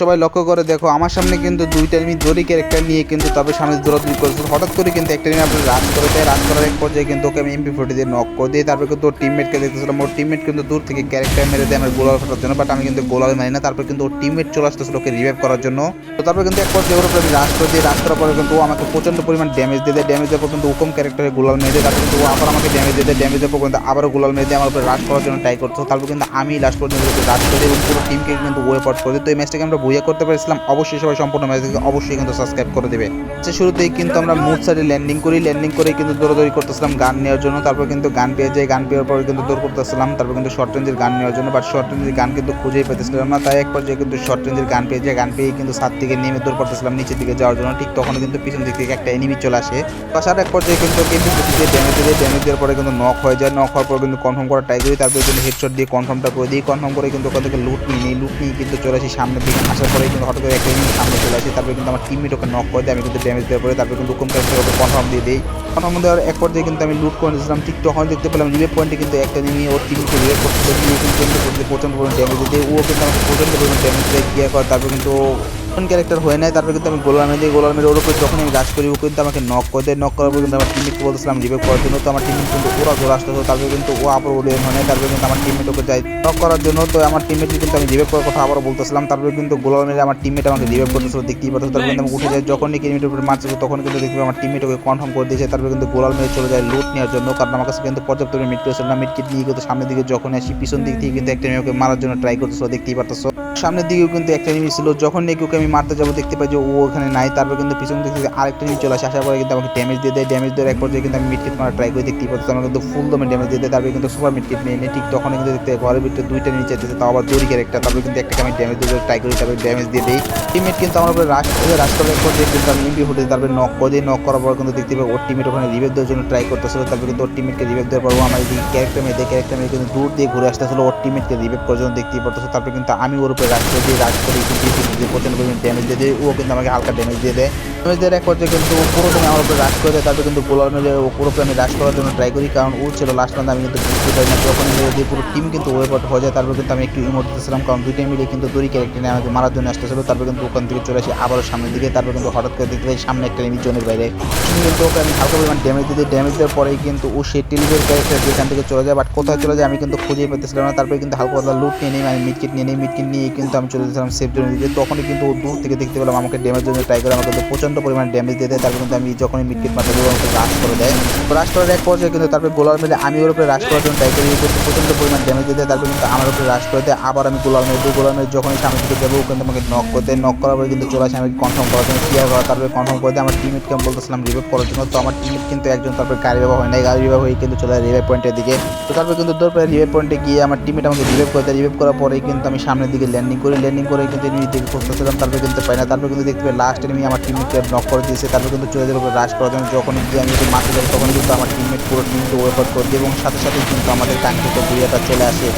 সবাই লক্ষ্য করে দেখো, আমার সামনে কিন্তু দুইটা এনিমি দড়ি ক্যারেক্টার নিয়ে কিন্তু তবে সামনে দৌড়াদৌড়ি করেছিল হঠাৎ করে কিন্তু একটা এনিমি আপনি রান করে দেয় রান করার এক পর্যায়ে কিন্তু ওকে আমি এমপি ফোর্টি দিয়ে নক করে দিই। তারপর কিন্তু ওর টিমমেটকে দেখতেছিলাম, ওর টিমমেট কিন্তু দূর থেকে ক্যারেক্টার মেরে দেয় আমার গোলাল ফাটার জন্য বাট আমি কিন্তু গোলাল মারি না। তারপর কিন্তু ওর টিমমেট চলে আসতেছিল ওকে রিভাইভ করার জন্য। তো তারপর কিন্তু এক পর্যায়ে ওর উপরে আমি রাশ করে দিই রাশ করার পরে কিন্তু ও আমাকে প্রচণ্ড পরিমাণ ড্যামেজ দিয়ে দেয়। ড্যামেজ দেওয়ার পর কিন্তু উকম ক্যারেক্টারে গোলাল মেরে দেয়। তারপর কিন্তু ও আবার আমাকে ড্যামেজ দিয়ে দেয়। ড্যামেজ দেওয়ার পর কিন্তু আবারও গোলাল মেরে দিয়ে, আমার উপরে রাশ করার জন্য ট্রাই করতো তারপর কিন্তু আমি লাস্ট পর্যন্ত রাশ করে দিই এবং পুরো টিমকে কিন্তু ওয়েপ আউট করে দিই। তো এই ম্যাচটাকে আমরা বইয়া করতে পেরেছিলাম, অবশ্যই সবাই সম্পূর্ণ ম্যাচ থেকে অবশ্যই কিন্তু সাবস্ক্রাইব করে দেবে। আচ্ছা শুরুতেই কিন্তু আমরা মুভ সাইডে ল্যান্ডিং করি ল্যান্ডিং করে কিন্তু দৌড়াদৌড়ি করতেছিলাম, গান নেওয়ার জন্য। তারপর কিন্তু গান পেয়ে যাই, গান পেয়ে পরে কিন্তু দৌড় করতেছিলাম। তারপর কিন্তু শর্ট রেঞ্জের গান নেওয়ার জন্য বাট শর্ট রেঞ্জের গান কিন্তু খুঁজেই পেতেছিলাম না। তাই এক পর্যায়ে কিন্তু শর্ট রেঞ্জের গান পেয়ে যায় গান পেয়ে কিন্তু সাত থেকে নেমে দৌড় করতেছিলাম, নিচের দিকে যাওয়ার জন্য। ঠিক তখন কিন্তু পিছন দিক থেকে একটা এনিমি চলে আসে। আসার এক পর্যায়ে কিন্তু দিয়ে ড্যামেজ দিয়ে ড্যামেজ দেওয়ার পরে কিন্তু নক হয়ে যায়। নক হওয়ার পর কিন্তু কনফার্ম করা ট্রাই করি, তারপরে কিন্তু হেডশট দিয়ে কনফার্মটা করে দিই। কনফার্ম করে কিন্তু ওখান থেকে লুট নিই নিই লুট নিয়ে কিন্তু চলে আসি সামনের দিকে। আসার পরে কিন্তু হঠাৎ করে একটা ইউনিট সামনে চলে আসি, তারপরে কিন্তু আমার টিমমেট ওকে নক করে দেয়, আমি কিন্তু ড্যামেজ দেওয়ার পরে তারপরে কিন্তু কোন কাছে ওকে কনফার্ম দিয়ে দিই। কনফার্ম দেওয়ার এক পর্যায়ে কিন্তু আমি লুট করে নিয়েছিলাম, ঠিক তখন দেখতে পেলাম রিভে পয়েন্টে কিন্তু একটা নিয়ে ওর টিমকে রিভে করতে কিন্তু প্রচণ্ড পরিমাণ ড্যামেজ দিয়ে ও কিন্তু আমাকে প্রচণ্ড পরিমাণ ড্যামেজ দেয় ক্লিয়ার করে তারপর কিন্তু কোন ক্যারেক্টার হয়ে নেয়, তারপর কিন্তু আমি গোলার মেরে দিই গোলার মেরে ওর উপর যখন আমি রাশ করি, ও কিন্তু আমাকে নক করে দেয়। নক করার পর কিন্তু আমার টিমমেটকে বলতেছিলাম রিভেভ করার জন্য তো আমার টিমমেট কিন্তু ওরা জোর আসতে তারপরে কিন্তু ও আবার ওরে হয় নাই তারপরে কিন্তু আমার টিমমেট ওকে যাই নক করার জন্য তো আমার টিমমেটকে কিন্তু আমি রিভেভ করার কথা আবারও বলতেছিলাম। তারপরে কিন্তু গোলার মেরে আমার টিমমেট আমাকে রিভেভ করতেছিল, দেখতেই পাচ্ছ। তারপরে কিন্তু আমি উঠে যাই যখন নাকি এনিমিটার উপরে মারছিল তখন কিন্তু দেখবে আমার টিমমেট ওকে কনফার্ম করে দিয়েছে। তারপরে কিন্তু গোলাল মেরে চলে যায় লুট নেওয়ার জন্য, কারণ আমার কাছে কিন্তু পর্যাপ্ত মিট করেছিল না মিট কিট নিয়ে কিন্তু সামনের দিকে যখন আসি, পিছন দিক থেকে কিন্তু একটা এনিমি ওকে মারার জন্য ট্রাই করতেছিল, দেখতেই পারতেছো। সামনের দিকেও কিন্তু একটা এনিমি ছিল। যখন নাকি ওকে আমি মারতে যাব, দেখতে পাই যে ও ওখানে নাই। তারপর কিন্তু পিছন থেকে আরেকটা এনিমি চলে আসে। আসার পরে কিন্তু আমাকে ড্যামেজ দিয়ে দেয়। ড্যামেজ দেওয়ার এক পর্যায়ে কিন্তু আমি মিটকিট মারা ট্রাই করে, দেখতেই পাচ্ছি আমার কিন্তু ফুল দমে ড্যামেজ দিয়ে দেয়। তারপরে কিন্তু সুপার মিটকিট নিয়ে নিয়ে ঠিক তখন কিন্তু দেখতে ঘরের ভিতরে দুইটা নিচে যেতে তাও আবার দড়ি ক্যারেক্টার তারপরে কিন্তু একটাকে আমি ড্যামেজ দিয়ে ট্রাই করি, তারপরে ড্যামেজ দিয়ে দিই। টিমমেট কিন্তু আমার উপরে রাশ করে রাশ করার এক পর্যায়ে কিন্তু আমি এমপি ফুটে তারপরে নক করে দিই। নক করার পর কিন্তু দেখতে পাই ওর টিমমেট ওখানে রিভেভ দেওয়ার জন্য ট্রাই করতেছিল। তারপরে কিন্তু ওর টিমমেটকে রিভেভ দেওয়ার পর আমার এদিকে ক্যারেক্টার মেয়ে দিয়ে। ক্যারেক্টার মেয়ে কিন্তু দূর দিয়ে ঘুরে আসতেছিল। ওর টিমমেটকে রিভেভ করার জন্য দেখতেই পারতেছো। তারপরে কিন্তু আমি ওর উপরে রাশ করে দিই রাশ করে কিন্তু প্রচণ্ড পরিমাণ ড্যামেজ দিয়ে দিই। ও কিন্তু আমাকে হালকা ড্যামেজ দিয়ে দেয়। দেওয়ার এক পর্যায়ে কিন্তু পুরো তুমি আমার উপরে রাশ করে দেয় তারপরে কিন্তু বোলার ও পুরোপুরি আমি রাশ করার জন্য ট্রাই করি, কারণ ও ছিল লাস্ট রাউন্ড আমি কিন্তু বুঝতে পারি না, যখন দিয়ে পুরো টিম কিন্তু ওয়েপ আউট হয়ে যায়, তারপর কিন্তু আমি একটু ইমোট দিতেছিলাম, কারণ দুইটা মিলে কিন্তু দড়ি ক্যারেক্টার নিয়ে আমাকে মারার জন্য আসতেছিল, তারপর কিন্তু ওখান থেকে চলে আসি আবারও সামনের দিকে, তারপর কিন্তু হঠাৎ করে দেখতে পাই সামনে একটা এনিমি জোনের বাইরে। কিন্তু ওকে আমি হালকা পরিমাণ ড্যামেজ দিয়ে ড্যামেজ দেওয়ার পরেই কিন্তু ও সেই টেলিভের ক্যারেক্টার যেখান থেকে চলে যায় বাট কোথায় চলে যায় আমি কিন্তু খুঁজে পেতেছিলাম না, তারপরে কিন্তু হালকা পাতলা লুট নিয়ে নিই আমি মিটকিট নিয়ে নিই মিটকিট নিয়ে কিন্তু আমি চলে যেছিলাম সেফ জোনের দিকে তখনই কিন্তু ও দূর থেকে দেখতে পেলাম আমাকে ড্যামেজ জন্য ট্রাই করে, আমাকে কিন্তু প্রচণ্ড পরিমাণ ড্যামেজ দিয়ে দেয়। তারপর কিন্তু আমি যখনই মিটকিট মারতে যাব, আমাকে রাশ করে দেয়। তো রাশ করার এক পর্যায়ে কিন্তু তারপরে গোলার মেরে আমি ওর উপরে রাশ করার জন্য ট্রাই করি, কিন্তু প্রচণ্ড পরিমাণ ড্যামেজ দিয়ে দেয়। তারপর কিন্তু আমার উপরে রাশ করে দেয়। আবার আমি গোলার মেরে দিই। গোলার মেরে যখনই সামনে দিকে যাব কিন্তু আমাকে নক দেয়। নক করার পরে কিন্তু চলে আসে, আমি কনফার্ম করার জন্য ক্লিয়ার করা তারপরে কনফার্ম করে দেয়, আমার টিমমেটকে আমি বলতেছিলাম রিভাইভ করার জন্য। তো আমার টিমমেট কিন্তু একজন তারপরে গাড়ি ব্যবহার হয় নাই। গাড়ি ব্যবহার হয়ে কিন্তু চলে যায় রিভাইভ পয়েন্টের দিকে। তো তারপরে কিন্তু দৌড় পরে রিভাইভ পয়েন্টে গিয়ে আমার টিমমেট আমাকে রিভাইভ করে দেয়। রিভাইভ করার পরেই কিন্তু আমি সামনের দিকে ল্যান্ডিং করি। ল্যান্ডিং করে কিন্তু এনিমি দিকে খুঁজতেছিলাম। তারপরে কিন্তু পাই না। তারপরে কিন্তু দেখতে পাই লাস্ট এনিমি আমার টিমমেটকে নক করে দিয়েছে, তারপর কিন্তু চলে যাবে রাশ করার জন্য। যখন আমি যদি মাঠে যাই, তখন কিন্তু আমার টিমমেট পুরো টিমকে ওয়েপ আউট করে দিই এবং সাথে সাথে কিন্তু আমাদের কাঙ্ক্ষিত একটা চলে আসে।